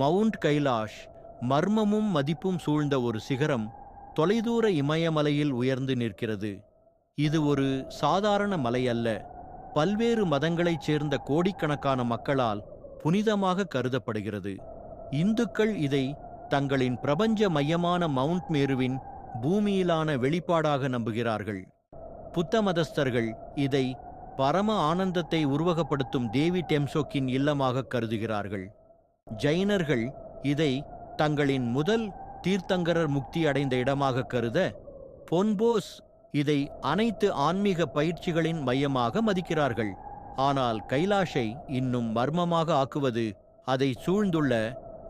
Mount Kailash மர்மமும் மதிப்பும் சூழ்ந்த ஒரு சிகரம் தொலைதூர இமயமலையில் உயர்ந்து நிற்கிறது. இது ஒரு சாதாரண மலை அல்ல. பல்வேறு மதங்களைச் சேர்ந்த கோடிக்கணக்கான மக்களால் புனிதமாக கருதப்படுகிறது. இந்துக்கள் இதை தங்களின் பிரபஞ்ச மையமான மவுண்ட் மேருவின் பூமியிலான வெளிப்பாடாக நம்புகிறார்கள். புத்த மதஸ்தர்கள் இதை பரம ஆனந்தத்தை உருவகப்படுத்தும் தேவி டெம்சோக்கின் இல்லமாக கருதுகிறார்கள். ஜைனர்கள் இதை தங்களின் முதல் தீர்த்தங்கரர் முக்தி அடைந்த இடமாக கருத பொன்போஸ் இதை அனைத்து ஆன்மீக பயிற்சிகளின் மையமாக மதிக்கிறார்கள். ஆனால் கைலாஷை இன்னும் மர்மமாக ஆக்குவது அதை சூழ்ந்துள்ள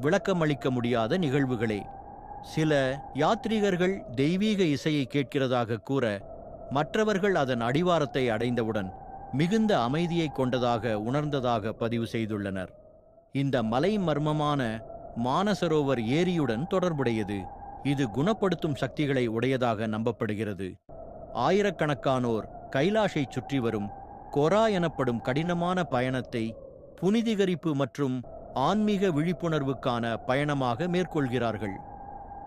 விளக்கமளிக்க முடியாத நிகழ்வுகளே. சில யாத்ரீகர்கள் தெய்வீக இசையை கேட்கிறதாக கூற மற்றவர்கள் அதன் அடிவாரத்தை அடைந்தவுடன் மிகுந்த அமைதியை கொண்டதாக உணர்ந்ததாக பதிவு செய்துள்ளனர். இந்த மலை மர்மமான மானசரோவர் ஏரியுடன் தொடர்புடையது. இது குணப்படுத்தும் சக்திகளை உடையதாக நம்பப்படுகிறது. ஆயிரக்கணக்கானோர் கைலாஷை சுற்றி வரும் கொரா எனப்படும் கடினமான பயணத்தை புனிதிகரிப்பு மற்றும் ஆன்மீக விழிப்புணர்வுக்கான பயணமாக மேற்கொள்கிறார்கள்.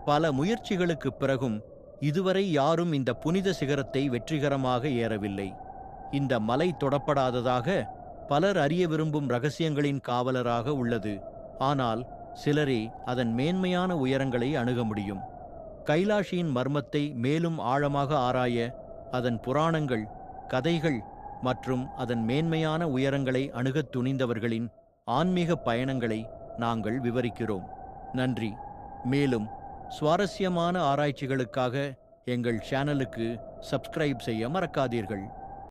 பல முயற்சிகளுக்குப் பிறகும் இதுவரை யாரும் இந்த புனித சிகரத்தை வெற்றிகரமாக ஏறவில்லை. இந்த மலை தொடப்படாததாக பலர் அறிய விரும்பும் ரகசியங்களின் காவலராக உள்ளது. ஆனால் சிலரே அதன் மேன்மையான உயரங்களை அணுக முடியும். கைலாஷியின் மர்மத்தை மேலும் ஆழமாக ஆராய அதன் புராணங்கள் கதைகள் மற்றும் அதன் மேன்மையான உயரங்களை அணுகத் துணிந்தவர்களின் ஆன்மீக பயணங்களை நாங்கள் விவரிக்கிறோம். நன்றி. மேலும் சுவாரஸ்யமான ஆராய்ச்சிகளுக்காக எங்கள் சேனலுக்கு சப்ஸ்கிரைப் செய்ய மறக்காதீர்கள்.